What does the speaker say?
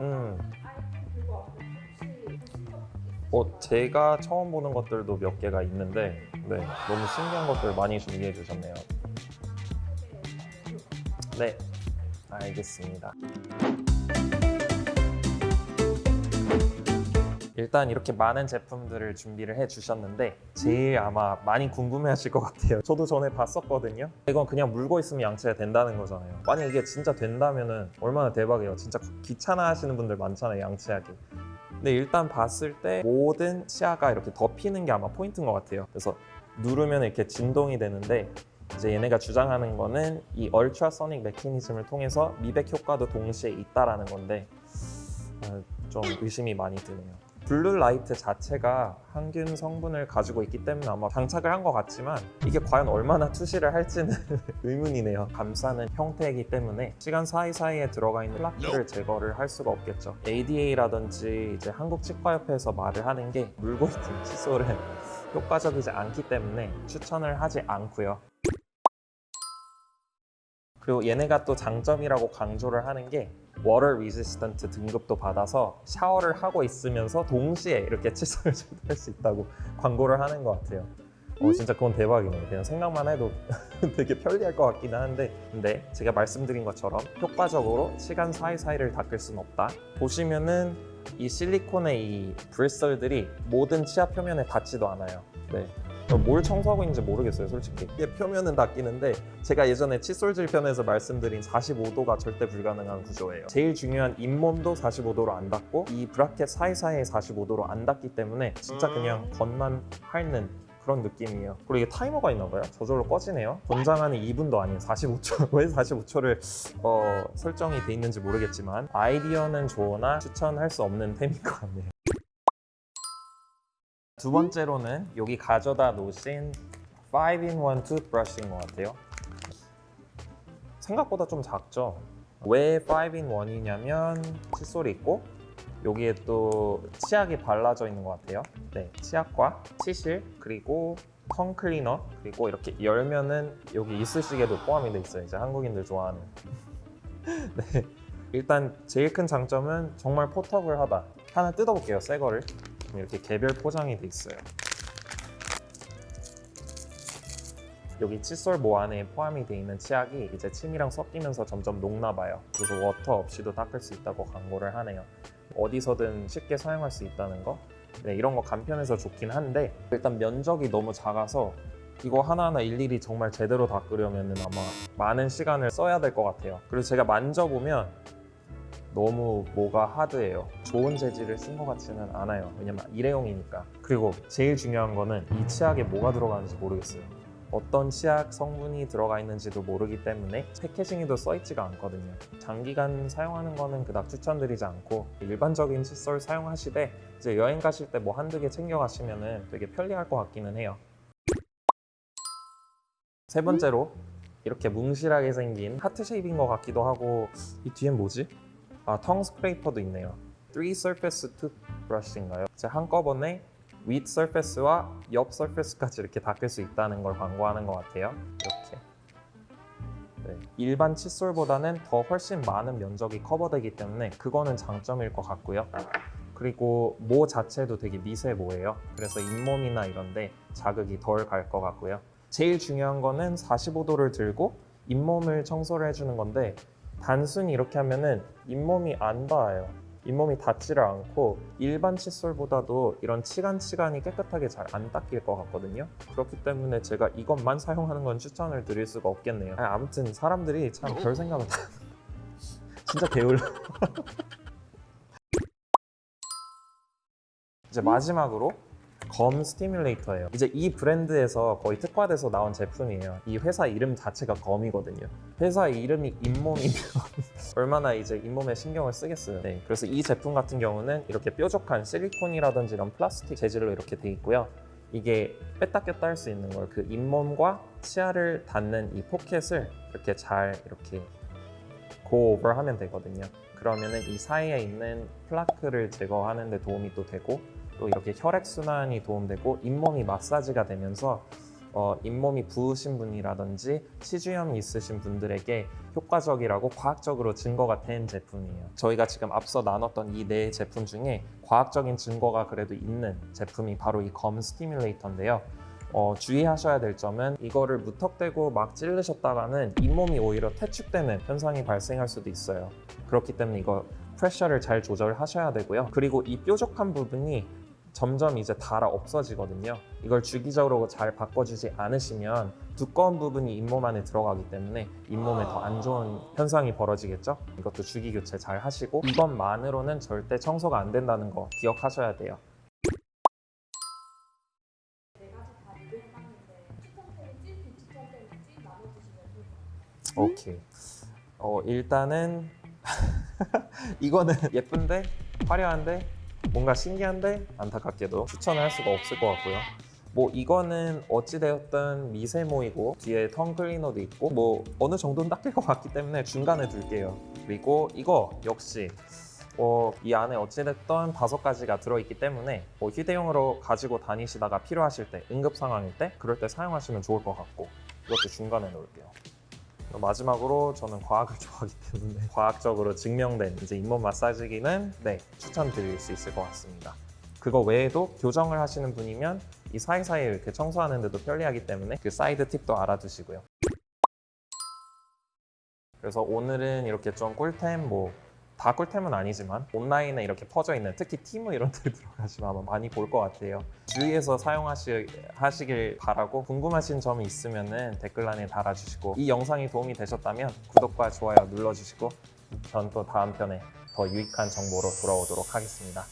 음. 어, 제가 처음 보는 것들도 몇 개가 있는데, 네, 너무 신기한 것들 많이 준비해 주셨네요. 네, 알겠습니다. 일단 이렇게 많은 제품들을 준비를 해 주셨는데 제일 아마 많이 궁금해 하실 것 같아요. 저도 전에 봤었거든요. 이건 그냥 물고 있으면 양치가 된다는 거잖아요. 만약 이게 진짜 된다면은 얼마나 대박이에요. 진짜 귀찮아 하시는 분들 많잖아요 양치하기. 근데 일단 봤을 때 모든 치아가 이렇게 덮이는 게 아마 포인트인 것 같아요. 그래서 누르면 이렇게 진동이 되는데 이제 얘네가 주장하는 거는 이 얼트라소닉 메커니즘을 통해서 미백 효과도 동시에 있다라는 건데 어, 좀 의심이 많이 드네요. 블루 라이트 자체가 항균 성분을 가지고 있기 때문에 아마 장착을 한 것 같지만 이게 과연 얼마나 투시를 할지는 의문이네요. 감싸는 형태이기 때문에 시간 사이사이에 들어가 있는 플라크를 제거를 할 수가 없겠죠. ADA라든지 이제 한국치과협회에서 말을 하는 게 물고 있는 칫솔은 효과적이지 않기 때문에 추천을 하지 않고요. 그리고 얘네가 또 장점이라고 강조를 하는 게 워터 리지스턴트 등급도 받아서 샤워를 하고 있으면서 동시에 이렇게 칫솔을 제거할 수 있다고 광고를 하는 것 같아요. 어 진짜 그건 대박이네요. 그냥 생각만 해도 되게 편리할 것 같기는 한데 근데 제가 말씀드린 것처럼 효과적으로 시간 사이사이를 닦을 수는 없다. 보시면은 이 실리콘의 이 브리설들이 모든 치아 표면에 닿지도 않아요. 네. 뭘 청소하고 있는지 모르겠어요, 솔직히. 이게 표면은 닦이는데 제가 예전에 칫솔질 편에서 말씀드린 45도가 절대 불가능한 구조예요. 제일 중요한 잇몸도 45도로 안 닦고 이 브라켓 사이사이에 45도로 안 닦기 때문에 진짜 그냥 겉만 핥는 그런 느낌이에요. 그리고 이게 타이머가 있나 봐요. 저절로 꺼지네요. 권장하는 2분도 아니에요. 45초. 왜 45초를 어, 설정이 돼 있는지 모르겠지만 아이디어는 좋으나 추천할 수 없는 템인 것 같네요. 두 번째로는 여기 가져다 놓으신 5in1 투브러쉬인 것 같아요. 생각보다 좀 작죠? 왜 5in1이냐면 칫솔이 있고 여기에 또 치약이 발라져 있는 것 같아요. 네, 치약과 치실 그리고 턴 클리너 그리고 이렇게 열면은 여기 이쑤시개도 포함이 돼 있어요. 이제 한국인들 좋아하는. 네, 일단 제일 큰 장점은 정말 포터블하다. 하나 뜯어볼게요, 새 거를. 이렇게 개별 포장이 돼 있어요. 여기 칫솔 모 안에 포함이 돼 있는 치약이 이제 침이랑 섞이면서 점점 녹나 봐요. 그래서 워터 없이도 닦을 수 있다고 광고를 하네요. 어디서든 쉽게 사용할 수 있다는 거. 네, 이런 거 간편해서 좋긴 한데 일단 면적이 너무 작아서 이거 하나하나 일일이 정말 제대로 닦으려면 아마 많은 시간을 써야 될 것 같아요. 그리고 제가 만져보면 너무 뭐가 하드해요. 좋은 재질을 쓴 것 같지는 않아요. 왜냐면 일회용이니까. 그리고 제일 중요한 거는 이 치약에 뭐가 들어가는지 모르겠어요. 어떤 치약 성분이 들어가 있는지도 모르기 때문에 패키징에도 써있지가 않거든요. 장기간 사용하는 거는 그닥 추천드리지 않고 일반적인 칫솔 사용하시되 이제 여행 가실 때 뭐 한두 개 챙겨가시면은 되게 편리할 것 같기는 해요. 세 번째로 이렇게 뭉실하게 생긴 하트 쉐입인 것 같기도 하고 이 뒤엔 뭐지? 아, 텅 스크레이퍼도 있네요. 3 surface toothbrush인가요? 제 한꺼번에 윗 서페스와 옆 서페스까지 이렇게 닦을 수 있다는 걸 광고하는 것 같아요. 이렇게. 네, 일반 칫솔보다는 더 훨씬 많은 면적이 커버되기 때문에 그거는 장점일 것 같고요. 그리고 모 자체도 되게 미세모예요. 그래서 잇몸이나 이런데 자극이 덜 갈 것 같고요. 제일 중요한 거는 45도를 들고 잇몸을 청소를 해주는 건데 단순히 이렇게 하면은 잇몸이 안 닿아요. 잇몸이 닿지를 않고 일반 칫솔보다도 이런 치간치간이 깨끗하게 잘 안 닦일 것 같거든요. 그렇기 때문에 제가 이것만 사용하는 건 추천을 드릴 수가 없겠네요. 아니, 아무튼 사람들이 참 별 생각을 다 진짜 게을러. 이제 마지막으로 검 스티뮬레이터예요. 이제 이 브랜드에서 거의 특화돼서 나온 제품이에요. 이 회사 이름 자체가 검이거든요. 회사 이름이 잇몸이면 얼마나 이제 잇몸에 신경을 쓰겠어요. 네, 그래서 이 제품 같은 경우는 이렇게 뾰족한 실리콘이라든지 이런 플라스틱 재질로 이렇게 돼 있고요. 이게 뺐다 꼈다 할 수 있는 걸 그 잇몸과 치아를 닿는 이 포켓을 이렇게 잘 이렇게 고오버 하면 되거든요. 그러면은 이 사이에 있는 플라크를 제거하는 데 도움이 또 되고 또 이렇게 혈액 순환이 도움되고 잇몸이 마사지가 되면서 어, 잇몸이 부으신 분이라든지 치주염이 있으신 분들에게 효과적이라고 과학적으로 증거가 된 제품이에요. 저희가 지금 앞서 나눴던 이 네 제품 중에 과학적인 증거가 그래도 있는 제품이 바로 이 검 스티뮬레이터인데요. 어, 주의하셔야 될 점은 이거를 무턱대고 막 찌르셨다가는 잇몸이 오히려 퇴축되는 현상이 발생할 수도 있어요. 그렇기 때문에 이거 프레셔를 잘 조절하셔야 되고요. 그리고 이 뾰족한 부분이 점점 이제 닳아 없어지거든요. 이걸 주기적으로 잘 바꿔주지 않으시면 두꺼운 부분이 잇몸 안에 들어가기 때문에 잇몸에 더 안 좋은 현상이 벌어지겠죠. 이것도 주기 교체 잘 하시고 이것만으로는 절대 청소가 안 된다는 거 기억하셔야 돼요. 오케이. 어 일단은 이거는 예쁜데 화려한데 뭔가 신기한데 안타깝게도 추천을 할 수가 없을 것 같고요. 뭐 이거는 어찌되었든 미세모이고 뒤에 턴 클리너도 있고 뭐 어느 정도는 닦일 것 같기 때문에 중간에 둘게요. 그리고 이거 역시 어, 이 안에 어찌됐든 다섯 가지가 들어있기 때문에 뭐 휴대용으로 가지고 다니시다가 필요하실 때 응급 상황일 때 그럴 때 사용하시면 좋을 것 같고 이것도 중간에 놓을게요. 마지막으로 저는 과학을 좋아하기 때문에 과학적으로 증명된 이제 잇몸 마사지기는 네 추천드릴 수 있을 것 같습니다. 그거 외에도 교정을 하시는 분이면 이 사이사이 이렇게 청소하는데도 편리하기 때문에 그 사이드 팁도 알아두시고요. 그래서 오늘은 이렇게 좀 꿀템 뭐 다 꿀템은 아니지만 온라인에 이렇게 퍼져 있는 특히 티무 이런 데 들어가시면 아마 많이 볼 것 같아요. 주의해서 사용하시길 바라고 궁금하신 점이 있으면 댓글란에 달아주시고 이 영상이 도움이 되셨다면 구독과 좋아요 눌러주시고 전 또 다음 편에 더 유익한 정보로 돌아오도록 하겠습니다.